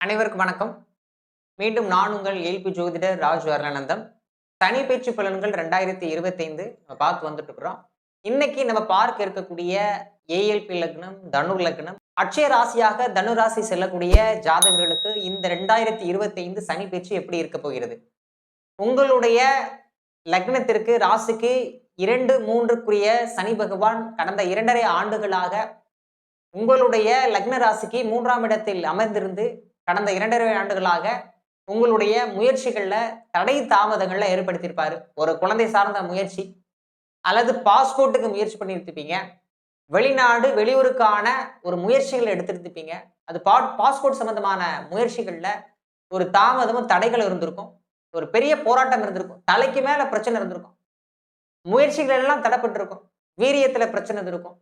அனைவருக்கும் வணக்கம். மீண்டும் நான் உங்கள் ஏல்பி ஜோதிடர் ராஜ் வரலானந்தம் தனி பேச்சு பலன்கள் ரெண்டாயிரத்தி இருபத்தைந்து நம்ம பார்த்து வந்துட்டு இருக்கிறோம். இன்னைக்கு நம்ம பார்க்க இருக்கக்கூடிய ஏஎல்பி லக்னம் தனு லக்னம் அட்சய ராசியாக தனு ராசி செல்லக்கூடிய ஜாதகர்களுக்கு இந்த ரெண்டாயிரத்தி இருபத்தைந்து சனி பேச்சு எப்படி இருக்க போகிறது? உங்களுடைய லக்னத்திற்கு ராசிக்கு இரண்டு மூன்றுக்குரிய சனி பகவான் கடந்த இரண்டரை ஆண்டுகளாக உங்களுடைய லக்ன ராசிக்கு மூன்றாம் இடத்தில் அமர்ந்திருந்து கடந்த இரண்டரை ஆண்டுகளாக உங்களுடைய முயற்சிகளில் தடை தாமதங்களை ஏற்படுத்தியிருப்பாரு. ஒரு குழந்தை சார்ந்த முயற்சி அல்லது பாஸ்போர்ட்டுக்கு முயற்சி பண்ணியிருப்பீங்க வெளிநாடு வெளியூருக்கான ஒரு முயற்சிகள் எடுத்திருப்பீங்க அது பா பாஸ்போர்ட் சம்பந்தமான முயற்சிகளில் ஒரு தாமதமும் தடைகள் இருந்திருக்கும். ஒரு பெரிய போராட்டம் இருந்திருக்கும். தலைக்கு மேலே பிரச்சனை இருந்திருக்கும். முயற்சிகள் எல்லாம் தடைப்பட்டிருக்கும். வீரியத்தில் பிரச்சனை இருந்திருக்கும்.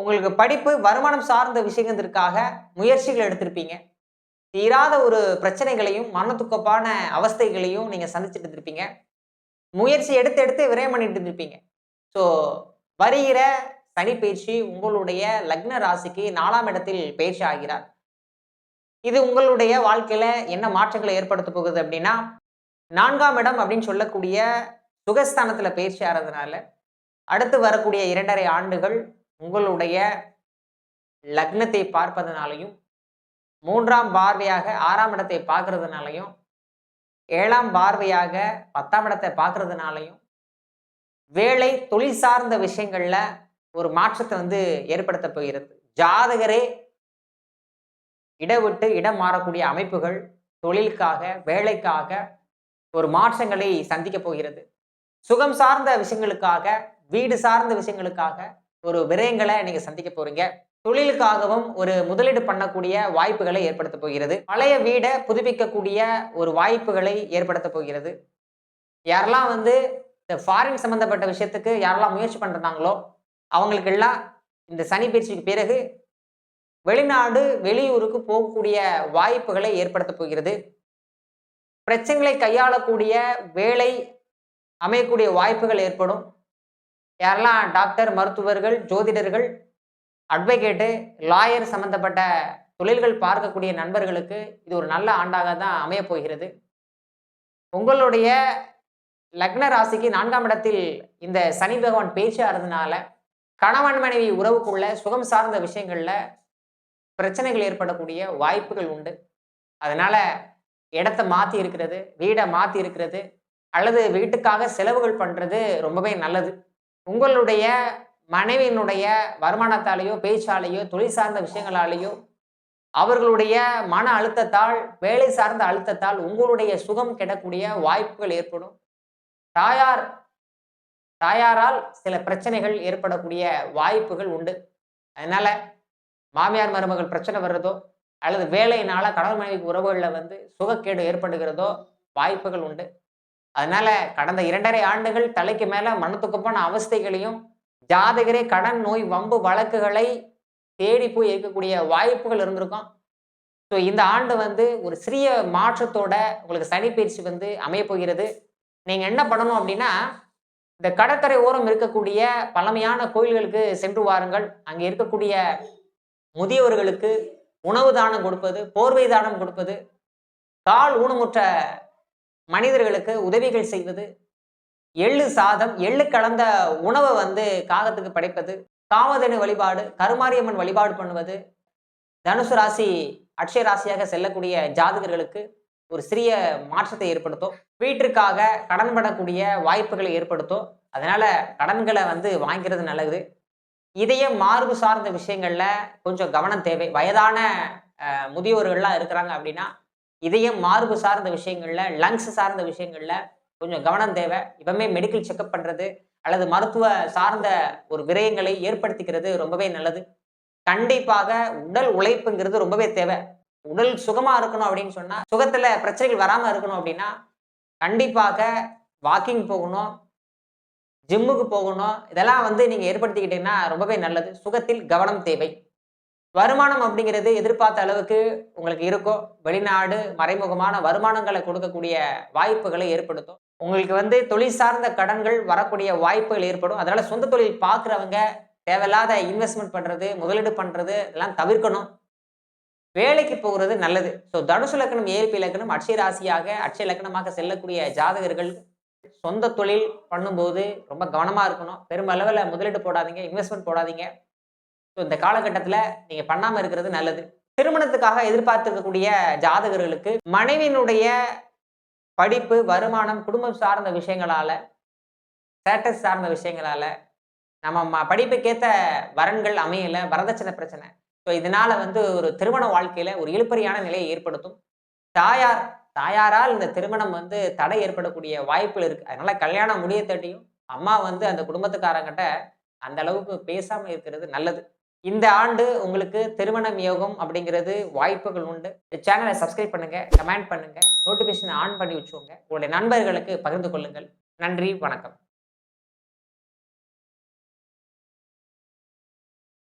உங்களுக்கு படிப்பு வருமானம் சார்ந்த விஷயங்கிறதுக்காக முயற்சிகள் எடுத்திருப்பீங்க. தீராத ஒரு பிரச்சனைகளையும் மனத்துக்கப்பான அவஸ்தைகளையும் நீங்க சந்திச்சுட்டு இருந்திருப்பீங்க. முயற்சி எடுத்து எடுத்து விரயம் பண்ணிட்டு இருந்திருப்பீங்க. ஸோ வருகிற சனி பயிற்சி உங்களுடைய லக்ன ராசிக்கு நாலாம் இடத்தில் பயிற்சி ஆகிறார். இது உங்களுடைய வாழ்க்கையில என்ன மாற்றங்களை ஏற்படுத்த போகுது அப்படின்னா நான்காம் இடம் அப்படின்னு சொல்லக்கூடிய சுகஸ்தானத்துல பயிற்சி ஆகிறதுனால அடுத்து வரக்கூடிய இரண்டரை ஆண்டுகள் உங்களுடைய லக்னத்தை பார்ப்பதனாலையும் மூன்றாம் பார்வையாக ஆறாம் இடத்தை பார்க்கறதுனாலையும் ஏழாம் பார்வையாக பத்தாம் இடத்தை பார்க்கறதுனாலையும் வேலை தொழில் சார்ந்த விஷயங்கள்ல ஒரு மாற்றத்தை வந்து ஏற்படுத்த போகிறது. ஜாதகரே இடவிட்டு இடம் மாறக்கூடிய அமைப்புகள் தொழிலுக்காக வேலைக்காக ஒரு மாற்றங்களை சந்திக்க போகிறது. சுகம் சார்ந்த விஷயங்களுக்காக வீடு சார்ந்த விஷயங்களுக்காக ஒரு விரயங்களை நீங்க சந்திக்க போறீங்க. தொழிலுக்காகவும் ஒரு முதலீடு பண்ணக்கூடிய வாய்ப்புகளை ஏற்படுத்த போகிறது. பழைய வீடை புதுப்பிக்கக்கூடிய ஒரு வாய்ப்புகளை ஏற்படுத்த போகிறது. யாரெல்லாம் வந்து இந்த ஃபாரின் சம்பந்தப்பட்ட விஷயத்துக்கு யாரெல்லாம் முயற்சி பண்றாங்களோ அவங்களுக்கெல்லாம் இந்த சனி பயிற்சிக்கு பிறகு வெளிநாடு வெளியூருக்கு போகக்கூடிய வாய்ப்புகளை ஏற்படுத்த போகிறது. பிரச்சனைகளை கையாளக்கூடிய வேலை அமையக்கூடிய வாய்ப்புகள் ஏற்படும். யாரெல்லாம் டாக்டர் மருத்துவர்கள் ஜோதிடர்கள் அட்வொகேட்டு லாயர் சம்பந்தப்பட்ட தொழில்கள் பார்க்கக்கூடிய நண்பர்களுக்கு இது ஒரு நல்ல ஆண்டாக தான் அமையப்போகிறது உங்களுடைய லக்ன ராசிக்கு நான்காம் இடத்தில் இந்த சனி பகவான் பேச்சு கணவன் மனைவி உறவுக்குள்ள சுகம் சார்ந்த விஷயங்கள்ல பிரச்சனைகள் ஏற்படக்கூடிய வாய்ப்புகள் உண்டு. அதனால இடத்த மாத்தி இருக்கிறது வீடை மாத்தி இருக்கிறது அல்லது வீட்டுக்காக செலவுகள் பண்றது ரொம்பவே நல்லது. உங்களுடைய மனைவியினுடைய வருமானத்தாலேயோ பேச்சாலேயோ தொழில் சார்ந்த விஷயங்களாலேயோ அவர்களுடைய மன அழுத்தத்தால் வேலை சார்ந்த அழுத்தத்தால் உங்களுடைய சுகம் கெடக்கூடிய வாய்ப்புகள் ஏற்படும். தாயார் தாயாரால் சில பிரச்சனைகள் ஏற்படக்கூடிய வாய்ப்புகள் உண்டு. அதனால மாமியார் மருமகள் பிரச்சனை வர்றதோ அல்லது வேலையினால கணவன் மனைவி உறவுகளில் வந்து சுகக்கேடு ஏற்படுகிறதோ வாய்ப்புகள் உண்டு. அதனால கடந்த இரண்டரை ஆண்டுகள் தலைக்கு மேல மனத்துக்குப்பான அவஸ்தைகளையும் ஜாதகரே கடன் நோய் வம்பு வழக்குகளை தேடி போய் இருக்கக்கூடிய வாய்ப்புகள் இருந்திருக்கும். ஸோ இந்த ஆண்டு வந்து ஒரு சிறிய மாற்றத்தோட உங்களுக்கு சனி பயிற்சி வந்து அமைய போகிறது. என்ன பண்ணணும் அப்படின்னா இந்த கடற்கரை ஓரம் இருக்கக்கூடிய பழமையான கோயில்களுக்கு சென்று வாருங்கள். அங்கே இருக்கக்கூடிய முதியவர்களுக்கு உணவு தானம் கொடுப்பது போர்வை தானம் கொடுப்பது கால் ஊனமுற்ற மனிதர்களுக்கு உதவிகள் செய்வது எள்ளு சாதம் எள்ளு கலந்த உணவை வந்து காகத்துக்கு படைப்பது காமதேனு வழிபாடு கருமாரியம்மன் வழிபாடு பண்ணுவது தனுசு ராசி அட்சய ராசியாக செல்லக்கூடிய ஜாதகர்களுக்கு ஒரு சிறிய மாற்றத்தை ஏற்படுத்தும். வீட்டிற்காக கடன் படக்கூடிய வாய்ப்புகளை ஏற்படுத்தும். அதனால கடன்களை வந்து வாங்கிறது நல்லது. இதய மார்பு சார்ந்த விஷயங்கள்ல கொஞ்சம் கவனம் தேவை. வயதான முதியோர்கள்லாம் இருக்கிறாங்க அப்படின்னா இதயம் மார்பு சார்ந்த விஷயங்கள்ல லங்ஸ் சார்ந்த விஷயங்கள்ல கொஞ்சம் கவனம் தேவை. இப்பவுமே மெடிக்கல் செக்அப் பண்றது அல்லது மருத்துவ சார்ந்த ஒரு விரயங்களை ஏற்படுத்திக்கிறது ரொம்பவே நல்லது. கண்டிப்பாக உடல் உழைப்புங்கிறது ரொம்பவே தேவை. உடல் சுகமா இருக்கணும் அப்படின்னு சொன்னா சுகத்துல பிரச்சனைகள் வராம இருக்கணும் அப்படின்னா கண்டிப்பாக வாக்கிங் போகணும் ஜிம்முக்கு போகணும். இதெல்லாம் வந்து நீங்க ஏற்படுத்திக்கிட்டீங்கன்னா ரொம்பவே நல்லது. சுகத்தில் கவனம் தேவை. வருமானம் அப்படிங்கிறது எதிர்பார்த்த அளவுக்கு உங்களுக்கு இருக்கும் வெளிநாடு மறைமுகமான வருமானங்களை கொடுக்கக்கூடிய வாய்ப்புகளை ஏற்படுத்தும். உங்களுக்கு வந்து தொழில் சார்ந்த கடன்கள் வரக்கூடிய வாய்ப்புகள் ஏற்படும். அதனால சொந்த தொழில் பார்க்குறவங்க தேவையில்லாத இன்வெஸ்ட்மெண்ட் பண்ணுறது முதலீடு பண்ணுறது இதெல்லாம் தவிர்க்கணும். வேலைக்கு போகிறது நல்லது. ஸோ தனுசு லக்னம் ஏற்பி லக்னம் அட்சய ராசியாக அட்சய லக்னமாக செல்லக்கூடிய ஜாதகர்கள் சொந்த தொழில் பண்ணும்போது ரொம்ப கவனமாக இருக்கணும். பெருமளவில் முதலீடு போடாதீங்க இன்வெஸ்ட்மெண்ட் போடாதீங்க. ஸோ இந்த காலகட்டத்தில் நீங்கள் பண்ணாமல் இருக்கிறது நல்லது. திருமணத்துக்காக எதிர்பார்த்திருக்கக்கூடிய ஜாதகர்களுக்கு மனைவியினுடைய படிப்பு வருமானம் குடும்பம் சார்ந்த விஷயங்களால் ஸ்டேட்டஸ் சார்ந்த விஷயங்களால் நம்ம ம- வரன்கள் அமையலை வரதட்சணை பிரச்சனை. ஸோ இதனால் வந்து ஒரு திருமண வாழ்க்கையில் ஒரு இழுப்பறியான நிலையை ஏற்படுத்தும். தாயார் தாயாரால் இந்த திருமணம் வந்து தடை ஏற்படக்கூடிய வாய்ப்புகள் இருக்குது அதனால் கல்யாணம் முடிய தட்டியும் அம்மா வந்து அந்த குடும்பத்துக்காரங்கிட்ட அந்த அளவுக்கு பேசாமல் இருக்கிறது நல்லது. இந்த ஆண்டு உங்களுக்கு திருமணம் யோகம் அப்படிங்கிறது வாய்ப்புகள் உண்டு. இந்த சேனலை சப்ஸ்கிரைப் பண்ணுங்க கமெண்ட் பண்ணுங்க நோட்டிஃபிகேஷன் ஆன் பண்ணி வச்சுக்கோங்க. உங்களுடைய நண்பர்களுக்கு பகிர்ந்து கொள்ளுங்கள். நன்றி வணக்கம்.